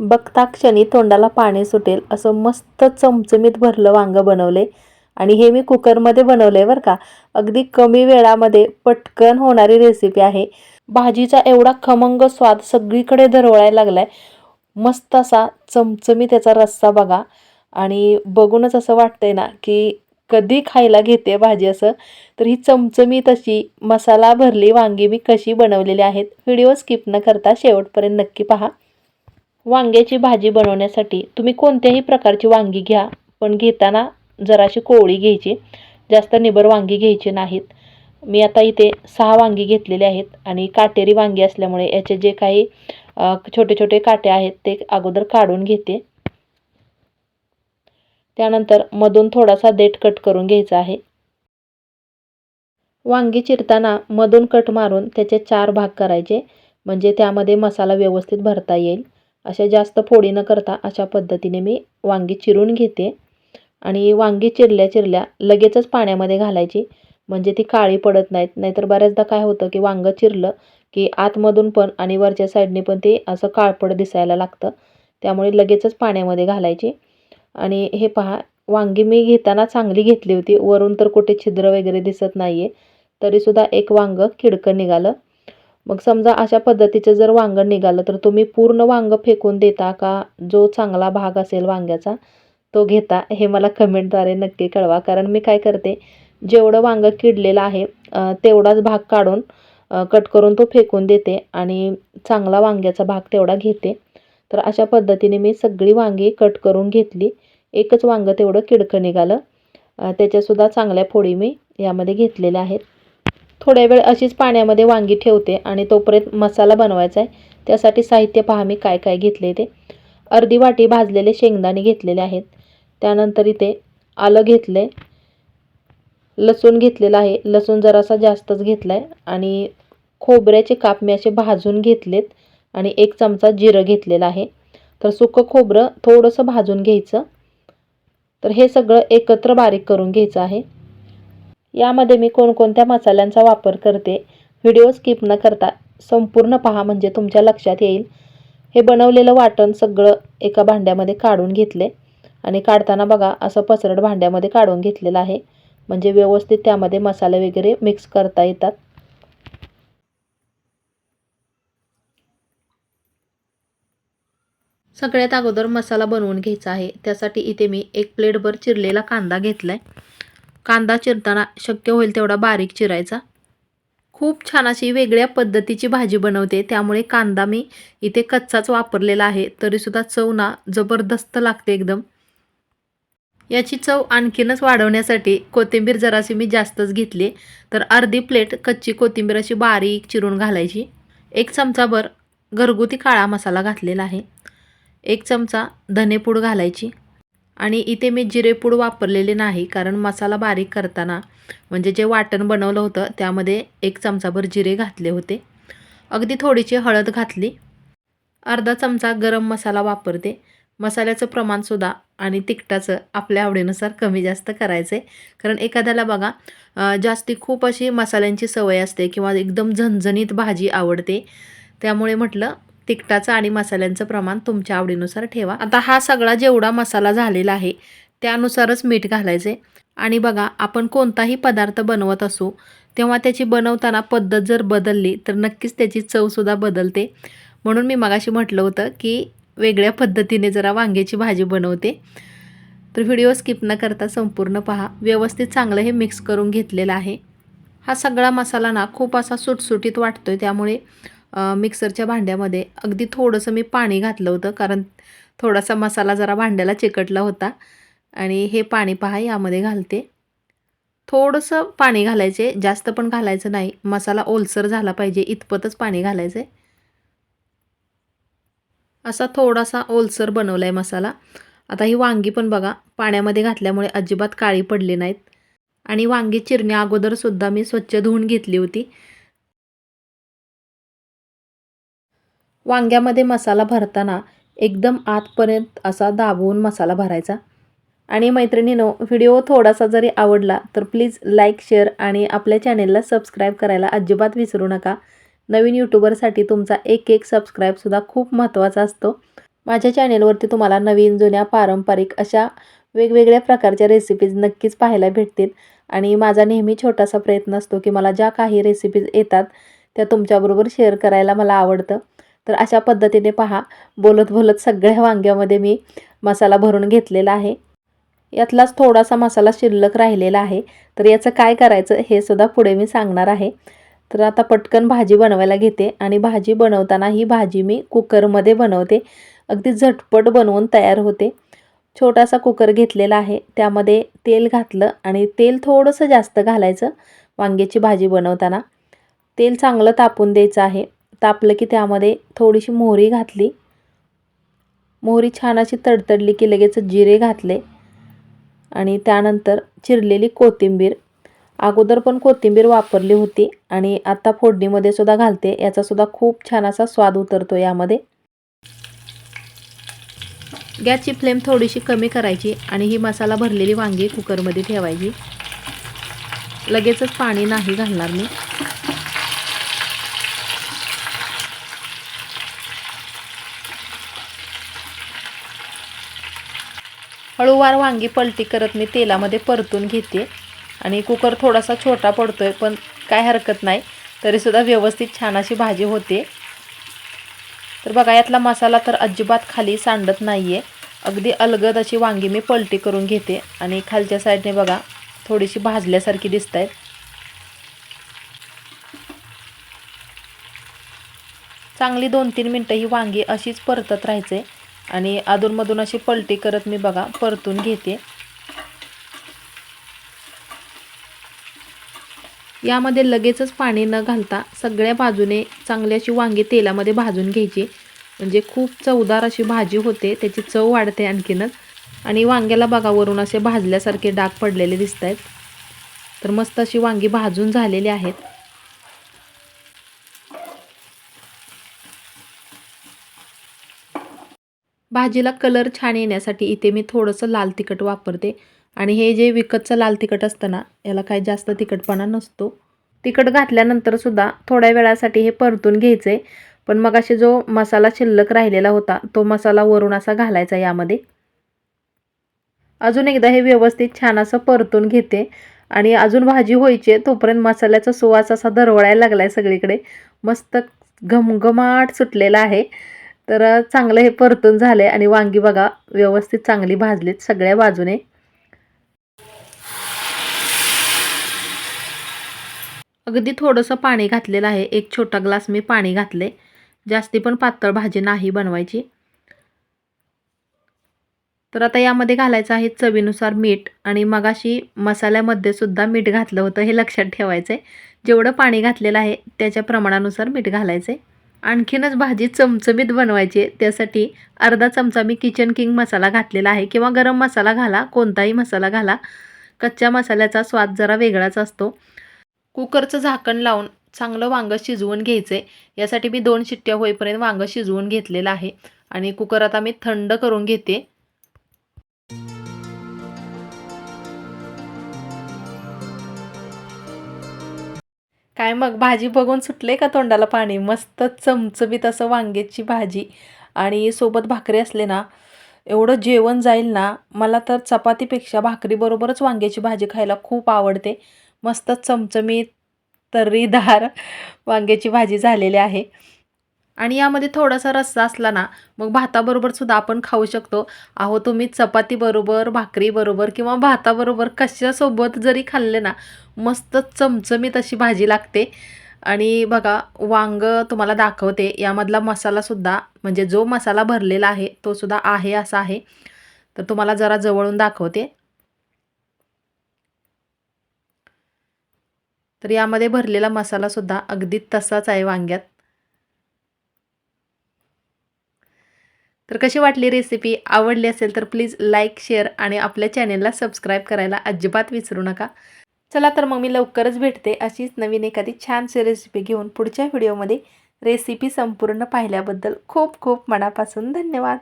बघता क्षणी तोंडाला पाणी सुटेल असं मस्त चमचमीत भरलं वांगं बनवले आणि हे मी कुकरमध्ये बनवलं आहे बरं का. अगदी कमी वेळामध्ये पटकन होणारी रेसिपी आहे. भाजीचा एवढा खमंग स्वाद सगळीकडे दरवळायला लागलाय. मस्त असा चमचमी त्याचा रस्सा बघा. आणि बघूनच असं वाटतंय ना की कधी खायला घेते भाजी असं. तर ही चमचमी तशी मसाला भरली वांगी मी कशी बनवलेली आहेत व्हिडिओ स्किप न करता शेवटपर्यंत नक्की पहा. वांग्याची भाजी बनवण्यासाठी तुम्ही कोणत्याही प्रकारची वांगी घ्या पण घेताना जराशी कोवळी घ्यायची. जास्त निबर वांगी घ्यायची नाहीत. मी आता इथे सहा वांगी घेतलेले आहेत आणि काटेरी वांगी असल्यामुळे याचे जे काही छोटे छोटे काटे आहेत ते अगोदर काढून घेते. त्यानंतर मधून थोडासा देठ कट करून घ्यायचा आहे. वांगी चिरताना मधून कट मारून त्याचे चार भाग करायचे म्हणजे त्यामध्ये मसाला व्यवस्थित भरता येईल. अशा जास्त फोडी न करता अशा पद्धतीने मी वांगी चिरून घेते. आणि वांगी चिरल्या चिरल्या लगेचच पाण्यामध्ये घालायची. म्हणजे ती काळी पडत नाहीत. नाहीतर बऱ्याचदा काय होतं की वांगं चिरलं की आतमधून पण आणि वरच्या साईडने पण ते असं काळपड दिसायला लागतं. त्यामुळे लगेचच पाण्यामध्ये घालायची. आणि हे पहा वांगी मी घेताना चांगली घेतली होती. वरून तर कुठे छिद्र वगैरे दिसत नाही आहे तरीसुद्धा एक वांगं खिडकं निघालं. मग समजा अशा पद्धतीचं जर वांगण निघालं तर तुम्ही पूर्ण वांग फेकून देता का? जो चांगला भाग असेल वांग्याचा तो घेता? हे मला कमेंटद्वारे नक्की कळवा. कारण मी काय करते जेवढं वांगं किडलेलं आहे तेवढाच भाग काढून कट करून तो फेकून देते आणि चांगला वांग्याचा भाग तेवढा घेते. तर अशा पद्धतीने मी सगळी वांगी कट करून घेतली. एकच वांगं तेवढं किडकं निघालं. त्याच्यासुद्धा चांगल्या फोडी मी यामध्ये घेतलेल्या आहेत. थोड्या वेळ अशीच पाण्यामध्ये वांगी ठेवते आणि तोपर्यंत मसाला बनवायचा आहे. त्यासाठी साहित्य पहा मी काय काय घेतले ते. अर्धी वाटी भाजलेले शेंगदाणे घेतलेले आहेत. त्यानंतर इथे आलं घेतले लसूण घेतलेलं आहे. लसूण जरासा जास्तच घेतला आहे आणि खोबऱ्याचे काप मी असे भाजून घेतलेत आणि एक चमचा जिरं घेतलेलं आहे. तर सुकं खोबरं थोडंसं भाजून घ्यायचं. तर हे सगळं एकत्र बारीक करून घ्यायचं आहे. यामध्ये मी कोणकोणत्या मसाल्यांचा वापर करते व्हिडिओ स्किप न करता संपूर्ण पहा म्हणजे तुमच्या लक्षात येईल. हे बनवलेलं वाटण सगळं एका भांड्यामध्ये काढून घेतले. आणि काढताना बघा असं पसरट भांड्यामध्ये काढून घेतलेलं आहे. म्हणजे व्यवस्थित त्यामध्ये मसाले वगैरे मिक्स करता येतात. सगळ्यात अगोदर मसाला बनवून घ्यायचा आहे. त्यासाठी इथे मी एक प्लेटभर चिरलेला कांदा घेतला आहे कांदा चिरताना शक्य होईल तेवढा बारीक चिरायचा. खूप छान अशी वेगळ्या पद्धतीची भाजी बनवते. त्यामुळे कांदा मी इथे कच्चाच वापरलेला आहे. तरीसुद्धा चव ना जबरदस्त लागते एकदम. याची चव आणखीनच वाढवण्यासाठी कोथिंबीर जराशी मी जास्तच घेतली. तर अर्धी प्लेट कच्ची कोथिंबीर अशी बारीक चिरून घालायची. एक चमचाभर घरगुती काळा मसाला घातलेला आहे. एक चमचा धनेपूड घालायची. आणि इथे मी जिरेपूड वापरलेले नाही कारण मसाला बारीक करताना म्हणजे जे वाटण बनवलं होतं त्यामध्ये एक चमचाभर जिरे घातले होते. अगदी थोडीशी हळद घातली. अर्धा चमचा गरम मसाला वापरते. मसाल्याचं प्रमाणसुद्धा आणि तिखटाचं आपल्या आवडीनुसार कमी जास्त करायचं आहे कारण एखाद्याला बघा जास्ती खूप अशी मसाल्यांची सवय असते किंवा एकदम झणझणीत भाजी आवडते. त्यामुळे म्हटलं तिखटाचं आणि मसाल्यांचं प्रमाण तुमच्या आवडीनुसार ठेवा. आता हा सगळा जेवढा मसाला झालेला आहे त्यानुसारच मीठ घालायचे. आणि बघा आपण कोणताही पदार्थ बनवत असू तेव्हा त्याची बनवताना पद्धत जर बदलली तर नक्कीच त्याची चवसुद्धा बदलते. म्हणून मी मगाशी म्हटलं होतं की वेगळ्या पद्धतीने जरा वांग्याची भाजी बनवते. तर व्हिडिओ स्किप न करता संपूर्ण पहा. व्यवस्थित चांगलं हे मिक्स करून घेतलेलं आहे. हा सगळा मसाला ना खूप असा सुटसुटीत वाटतो आहे त्यामुळे मिक्सरच्या भांड्यामध्ये अगदी थोडंसं मी पाणी घातलं होतं कारण थोडासा मसाला जरा भांड्याला चिकटला होता. आणि हे पाणी पहा यामध्ये घालते. थोडंसं पाणी घालायचे जास्त पण घालायचं नाही. मसाला ओलसर झाला पाहिजे इतपतच पाणी घालायचं आहे असा थोडासा ओलसर बनवला आहे मसाला. आता ही वांगी पण बघा पाण्यामध्ये घातल्यामुळे अजिबात काळी पडली नाहीत. आणि वांगी चिरण्या अगोदरसुद्धा मी स्वच्छ धुवून घेतली होती. वांग्यामध्ये मसाला भरताना एकदम आतपर्यंत असा दाबवून मसाला भरायचा. आणि मैत्रिणीनो व्हिडिओ थोडासा जरी आवडला तर प्लीज लाईक शेअर आणि आपल्या चॅनेलला सबस्क्राईब करायला अजिबात विसरू नका. नवीन यूट्यूबरसाठी तुमचा एक एक सबस्क्राईबसुद्धा खूप महत्त्वाचा असतो. माझ्या चॅनेलवरती तुम्हाला नवीन जुन्या पारंपरिक अशा वेगवेगळ्या प्रकारच्या रेसिपीज नक्कीच पाहायला भेटतील. आणि माझा नेहमी छोटासा प्रयत्न असतो की मला ज्या काही रेसिपीज येतात त्या तुमच्याबरोबर शेअर करायला मला आवडतं. तर अशा पद्धतीने पहा. बोलत बोलत सगळ्या वांग्यामध्ये मी मसाला भरून घेतलेला आहे. यातलाच थोडासा मसाला शिल्लक राहिलेला आहे. तर याचं काय करायचं हे सुद्धा पुढे मी सांगणार आहे. तर आता पटकन भाजी बनवायला घेते आणि भाजी बनवताना ही भाजी मी कुकरमध्ये बनवते. अगदी झटपट बनवून तयार होते. छोटासा कुकर घेतलेला आहे. त्यामध्ये तेल घातलं आणि तेल थोडंसं जास्त घालायचं वांग्याची भाजी बनवताना. तेल चांगलं तापून द्यायचं आहे. तापलं की त्यामध्ये थोडीशी मोहरी घातली. मोहरी छान अशी तडतडली की लगेच जिरे घातले. आणि त्यानंतर चिरलेली कोथिंबीर. अगोदर पण कोथिंबीर वापरली होती आणि आत्ता फोडणीमध्ये सुद्धा घालते. याचासुद्धा खूप छान असा स्वाद उतरतो यामध्ये. गॅसची फ्लेम थोडीशी कमी करायची आणि ही मसाला भरलेली वांगी कुकरमध्ये ठेवायची. लगेचच पाणी नाही घालणार मी. हळूवार वांगी पलटी करत मी तेलामध्ये परतून घेते. आणि कुकर थोडासा छोटा पडतो आहे पण काय हरकत नाही. तरीसुद्धा व्यवस्थित छान अशी भाजी होते. तर बघा यातला मसाला तर अजिबात खाली सांडत नाही आहे अगदी अलगद अशी वांगी मी पलटी करून घेते. आणि खालच्या साईडने बघा थोडीशी भाजल्यासारखी दिसत आहेत चांगली दोन तीन मिनटं ही वांगी अशीच परतत राहायचे. आणि अधूनमधून अशी पलटी करत मी बघा परतून घेते. यामध्ये लगेचच पाणी न घालता सगळ्या बाजूने चांगली अशी वांगी तेलामध्ये भाजून घ्यायची. म्हणजे खूप चवदार अशी भाजी होते त्याची चव वाढते आणखीनच. आणि वांग्याला बघा वरून असे भाजल्यासारखे डाग पडलेले दिसत आहेत तर मस्त अशी वांगी भाजून झालेली आहेत. भाजीला कलर छान येण्यासाठी इथे मी थोडंसं लाल तिखट वापरते. आणि हे जे विकतचं लाल तिखट असतं ना याला काही जास्त तिखटपणा नसतो. तिखट घातल्यानंतर सुद्धा थोड्या वेळासाठी हे परतून घ्यायचं. आहे पण मग असे जो मसाला शिल्लक राहिलेला होता तो मसाला वरून असा घालायचा यामध्ये. अजून एकदा हे व्यवस्थित छान असं परतून घेते. आणि अजून भाजी व्हायची तोपर्यंत मसाल्याचा सुवास असा दरवळायला लागला आहे सगळीकडे. मस्त घमघमाट सुटलेला आहे. तर चांगलं हे परतून झालं आहे आणि वांगी बघा व्यवस्थित चांगली भाजलीत सगळ्या बाजूने. अगदी थोडंसं पाणी घातलेलं आहे. एक छोटा ग्लास मी पाणी घातले. जास्ती पण पातळ भाजी नाही बनवायची. तर आता यामध्ये घालायचं आहे चवीनुसार मीठ आणि मगाशी मसाल्यामध्ये सुद्धा मीठ घातलं होतं हे लक्षात ठेवायचं आहे जेवढं पाणी घातलेलं आहे त्याच्या प्रमाणानुसार मीठ घालायचं आहे आणखीनच भाजी चमचमीत बनवायची. त्यासाठी अर्धा चमचा मी किचन किंग मसाला घातलेला आहे. किंवा गरम मसाला घाला कोणताही मसाला घाला. कच्च्या मसाल्याचा स्वाद जरा वेगळाच असतो. कुकरचं झाकण लावून चांगलं वांगं शिजवून घ्यायचं. आहे यासाठी मी दोन शिट्ट्या होईपर्यंत वांगं शिजवून घेतलेलं आहे. आणि कुकर आता मी थंड करून घेते. काय मग भाजी बघून सुटले का तोंडाला पाणी? मस्त चमचमीत असं वांग्याची भाजी आणि सोबत भाकरी असले ना एवढं जेवण जाईल ना मला तर चपातीपेक्षा भाकरीबरोबरच वांग्याची भाजी खायला खूप आवडते. मस्त चमचमीत तर्रीदार वांग्याची भाजी झालेली आहे. आणि यामध्ये थोडासा रस्सा असला ना मग भाताबरोबर सुद्धा आपण खाऊ शकतो. अहो तुम्ही चपातीबरोबर भाकरीबरोबर किंवा भाताबरोबर कशासोबत जरी खाल्ले ना मस्त चमचमीत अशी भाजी लागते. आणि बघा वांग तुम्हाला दाखवते. यामधला मसालासुद्धा म्हणजे जो मसाला भरलेला आहे तो सुद्धा आहे असा आहे. तर तुम्हाला जरा जवळून दाखवते. तर यामध्ये भरलेला मसालासुद्धा अगदी तसाच आहे वांग्यात. तर कशी वाटली रेसिपी आवडली असेल तर प्लीज लाईक शेअर आणि आपल्या चॅनेलला सबस्क्राईब करायला अजिबात विसरू नका. चला तर मग मी लवकरच भेटते अशीच नवीन एखादी छानशी रेसिपी घेऊन पुढच्या व्हिडिओमध्ये रेसिपी संपूर्ण पाहिल्याबद्दल खूप खूप मनापासून धन्यवाद.